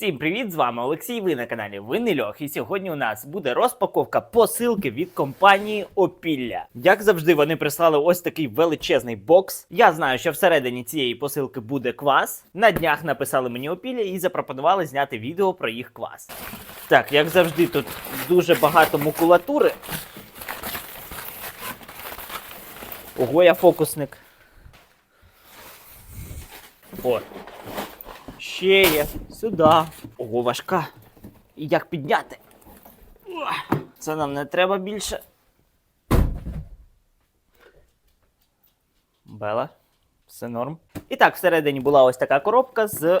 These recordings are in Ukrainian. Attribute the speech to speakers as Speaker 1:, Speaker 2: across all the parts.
Speaker 1: Всім привіт! З вами Олексій. Ви на каналі Винний Льох. І сьогодні у нас буде розпаковка посилки від компанії Опілля. Як завжди, вони прислали ось такий величезний бокс. Я знаю, що всередині цієї посилки буде квас. На днях написали мені Опілля і запропонували зняти відео про їх квас. Так, як завжди, тут дуже багато макулатури. Ого, я фокусник. О, Ще є. Сюди. Ого, важка. І як підняти? Це нам не треба більше. Бела. Все норм. І так, всередині була ось така коробка з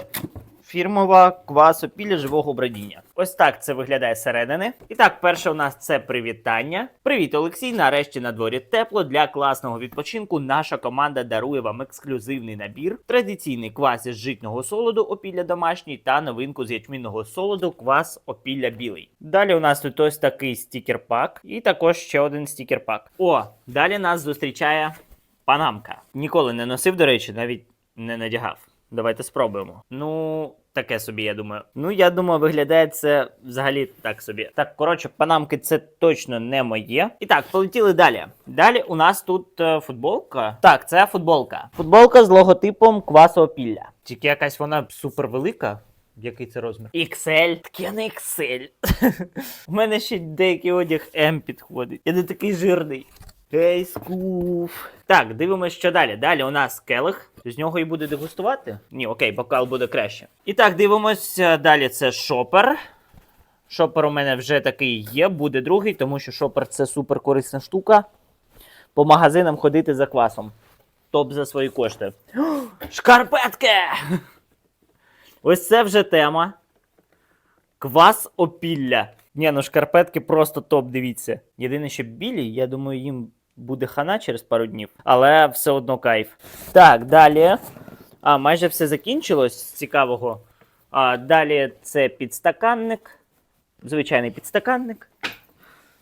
Speaker 1: фірмова квасопілля живого бродіння. Ось так це виглядає зсередини. І так, перше у нас це привітання. Привіт, Олексій. Нарешті на дворі тепло. Для класного відпочинку наша команда дарує вам ексклюзивний набір, традиційний квас із житнього солоду опілля домашній та новинку з ячмінного солоду квас опілля білий. Далі у нас тут ось такий стікер-пак, і також ще один стікер-пак. О, далі нас зустрічає панамка. Ніколи не носив, до речі, навіть не надягав. Давайте спробуємо. Ну, таке собі, я думаю. Ну, я думаю, виглядає це взагалі так собі. Так, коротше, панамки це точно не моє. І так, полетіли далі. Далі у нас тут е, футболка. Так, це футболка. Футболка з логотипом квасового пілля. Тільки якась вона супер велика. Який це розмір? XL. Таке не XL. У мене ще деякий одяг М підходить. Я не такий жирний. Ей, скуф. Так, дивимось, що далі. Далі у нас келих. З нього і буде дегустувати? Ні, окей, бокал буде краще. І так, дивимось. е, Далі це шопер. Шопер у мене вже такий є, буде другий, тому що шопер це супер корисна штука. По магазинам ходити за квасом. Топ за свої кошти. Шкарпетки! Ось це вже тема. Квас опілля. Ні, ну шкарпетки просто топ, дивіться. Єдине, що білі, я думаю, їм буде хана через пару днів, але все одно кайф. Так, далі. А, майже все закінчилось цікавого. А, далі це підстаканник. Звичайний підстаканник.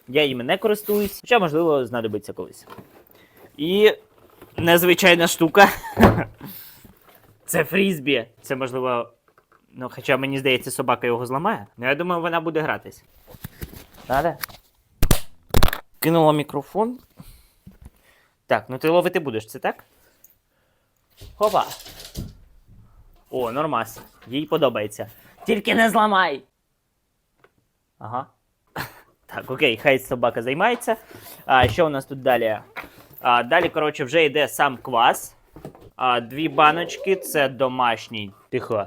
Speaker 1: Я їм не користуюсь, хоча, можливо, знадобиться колись. І незвичайна штука. Це фрізбі. Це можливо. Ну, хоча мені здається, собака його зламає. Ну, я думаю, вона буде гратись. Надо? Кинула мікрофон. Так, ну ти ловити будеш, це так? Хопа. О, нормас. Їй подобається. Тільки не зламай. Ага. Так, окей, хай собака займається. А, що у нас тут далі? А, далі, коротше, вже йде сам квас. А, дві баночки це домашній. Тихо.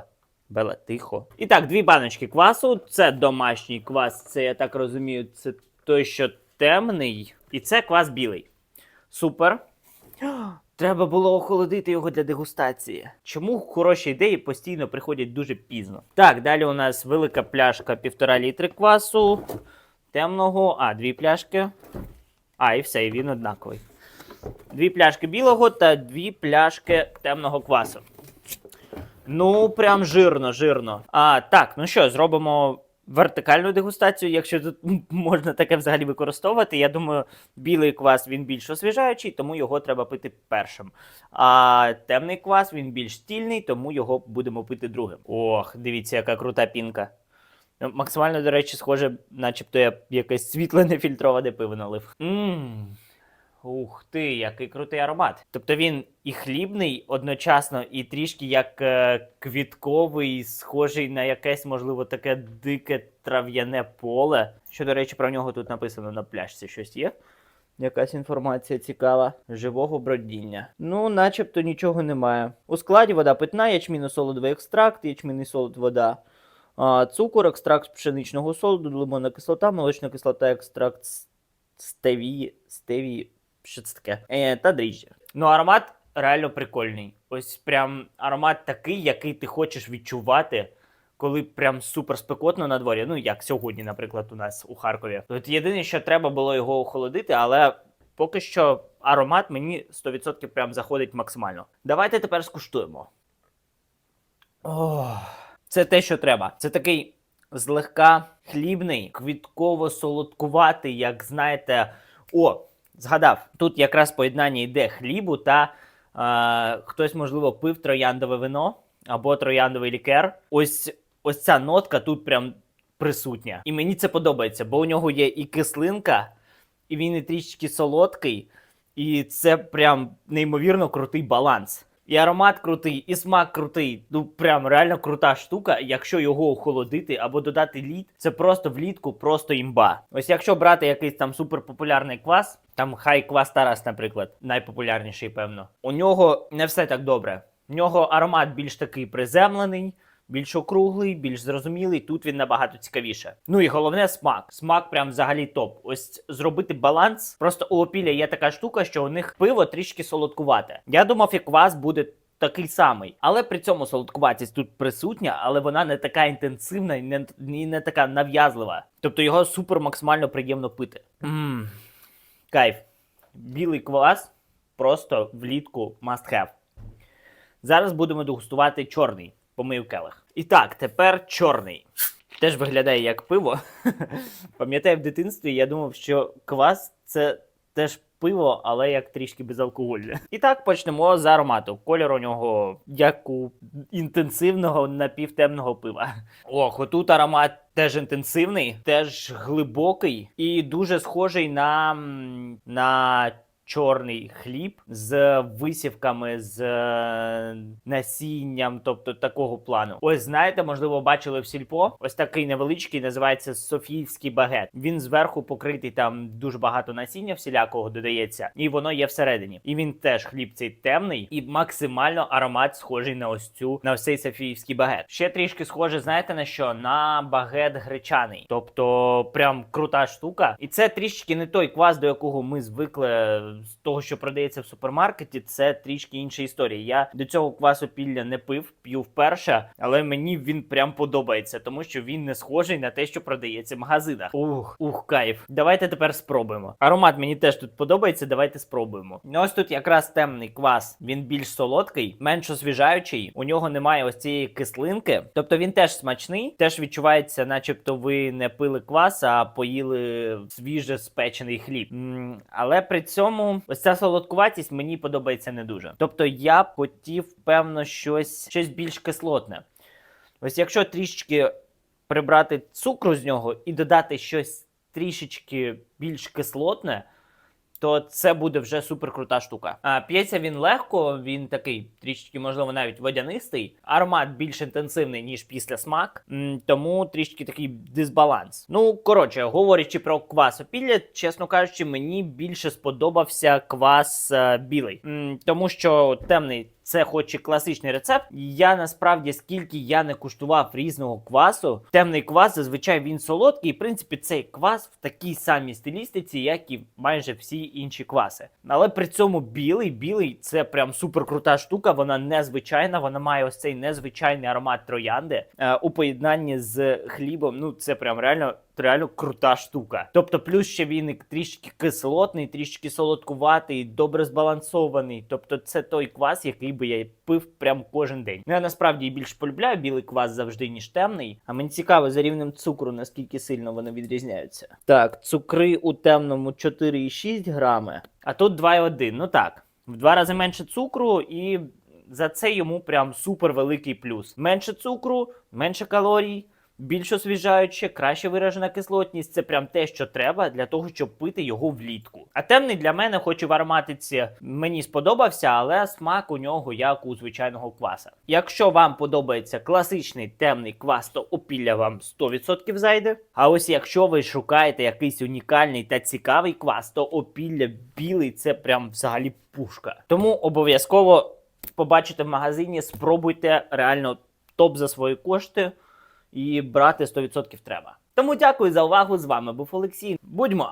Speaker 1: Бела, тихо. І так, дві баночки квасу. Це домашній квас, це, я так розумію, це той, що темний. І це квас білий. Супер. Треба було охолодити його для дегустації. Чому хороші ідеї постійно приходять дуже пізно? Так, далі у нас велика пляшка півтора літри квасу. Темного. А, дві пляшки. А, і все, і він однаковий. Дві пляшки білого та дві пляшки темного квасу. Ну, прям жирно, жирно. А, так, ну що, зробимо вертикальну дегустацію, якщо тут можна таке взагалі використовувати. Я думаю, білий квас він більш освіжаючий, тому його треба пити першим. А темний квас він більш стільний, тому його будемо пити другим. Ох, дивіться, яка крута пінка. Ну, Максимально, до речі, схоже, начебто я якесь світле нефільтроване пиво налив. Ммм. Ух ти, який крутий аромат. Тобто він і хлібний одночасно, і трішки як е, квітковий, схожий на якесь, можливо, таке дике трав'яне поле. Що, до речі, про нього тут написано на пляшці щось є. Якась інформація цікава. Живого бродіння. Ну, начебто нічого немає. У складі вода питна, ячміно-солодовий екстракт, ячмінний солод, вода. А, цукор, екстракт пшеничного солоду, лимонна кислота, молочна кислота, екстракт с- стевії, стевії, що це таке? Е, та дріжджі. Ну, аромат реально прикольний. Ось прям аромат такий, який ти хочеш відчувати, коли прям супер спекотно на дворі. Ну, як сьогодні, наприклад, у нас у Харкові. От єдине, що треба було його охолодити, але поки що аромат мені 100% прям заходить максимально. Давайте тепер скуштуємо. Ох. Це те, що треба. Це такий злегка хлібний, квітково-солодкуватий, як знаєте. О, згадав, тут якраз поєднання йде хлібу та е, хтось, можливо, пив трояндове вино або трояндовий лікер. Ось ось ця нотка тут прям присутня. І мені це подобається, бо у нього є і кислинка, і він і трішки солодкий, і це прям неймовірно крутий баланс. І аромат крутий, і смак крутий. Ну прям реально крута штука. Якщо його охолодити або додати лід, це просто влітку, просто імба. Ось якщо брати якийсь там суперпопулярний квас, там хай квас Тарас, наприклад, найпопулярніший, певно. У нього не все так добре. У нього аромат більш такий приземлений. Більш округлий, більш зрозумілий, тут він набагато цікавіше. Ну і головне смак. Смак прям взагалі топ. Ось зробити баланс. Просто у опіля є така штука, що у них пиво трішки солодкувате. Я думав, як квас буде такий самий, але при цьому солодкуватість тут присутня, але вона не така інтенсивна і не, і не така нав'язлива. Тобто його супер максимально приємно пити. Мм, кайф. Білий квас просто влітку must have. Зараз будемо дегустувати чорний. Помив келих. І так, тепер чорний. Теж виглядає як пиво. Пам'ятаю, в дитинстві я думав, що квас це теж пиво, але як трішки безалкогольне. І так почнемо з аромату. Кольор у нього як у інтенсивного напівтемного пива. Ох, отут аромат теж інтенсивний, теж глибокий і дуже схожий на, на чорний хліб з висівками, з е, насінням, тобто такого плану. Ось знаєте, можливо, бачили в сільпо. Ось такий невеличкий, називається Софійський багет. Він зверху покритий там дуже багато насіння всілякого додається, і воно є всередині. І він теж хліб цей темний і максимально аромат схожий на ось цю на ось цей Софіївський багет. Ще трішки схоже, знаєте на що? На багет гречаний, тобто прям крута штука. І це трішки не той квас, до якого ми звикли з того, що продається в супермаркеті. Це трішки інша історія. Я до цього квасу пілля не пив, п'ю вперше, але мені він прям подобається, тому що він не схожий на те, що продається в магазинах. Ух, ух, кайф. Давайте тепер спробуємо. Аромат мені теж тут подобається. Давайте спробуємо. Ну, ось тут якраз темний квас. Він більш солодкий, менш освіжаючий. У нього немає ось цієї кислинки. Тобто він теж смачний, теж відчувається, начебто ви не пили квас, а поїли свіже спечений хліб. М, але при цьому ось ця солодкуватість мені подобається не дуже. Тобто я б хотів, певно, щось, щось більш кислотне. Ось якщо трішечки прибрати цукру з нього і додати щось трішечки більш кислотне, то це буде вже супер крута штука. А п'ється він легко, він такий трішечки, можливо, навіть водянистий. Аромат більш інтенсивний, ніж після смак, тому трішки такий дисбаланс. Ну, коротше, говорячи про квас опілля, чесно кажучи, мені більше сподобався квас е, білий, тому що темний. Це хоч і класичний рецепт. Я насправді, скільки я не куштував різного квасу, темний квас зазвичай він солодкий. І в принципі, цей квас в такій самій стилістиці, як і майже всі інші кваси. Але при цьому білий, білий це прям супер крута штука. Вона незвичайна. Вона має ось цей незвичайний аромат троянди е, у поєднанні з хлібом. Ну це прям реально. Реально крута штука. Тобто, плюс ще він трішки кислотний, трішки солодкуватий, добре збалансований. Тобто, це той квас, який би я пив прям кожен день. Ну, я насправді більш полюбляю білий квас завжди, ніж темний. А мені цікаво за рівнем цукру, наскільки сильно вони відрізняються. Так, цукри у темному 4,6 грами, а тут 2,1. Ну так, в два рази менше цукру і. За це йому прям супер великий плюс. Менше цукру, менше калорій, більш освіжаюче, краще виражена кислотність це прям те, що треба для того, щоб пити його влітку. А темний для мене, хоч і в ароматиці мені сподобався, але смак у нього як у звичайного кваса. Якщо вам подобається класичний темний квас, то опілля вам 100% зайде. А ось якщо ви шукаєте якийсь унікальний та цікавий квас, то опілля білий це прям взагалі пушка. Тому обов'язково побачите в магазині, спробуйте реально топ за свої кошти і брати 100% треба. Тому дякую за увагу. З вами був Олексій. Будьмо!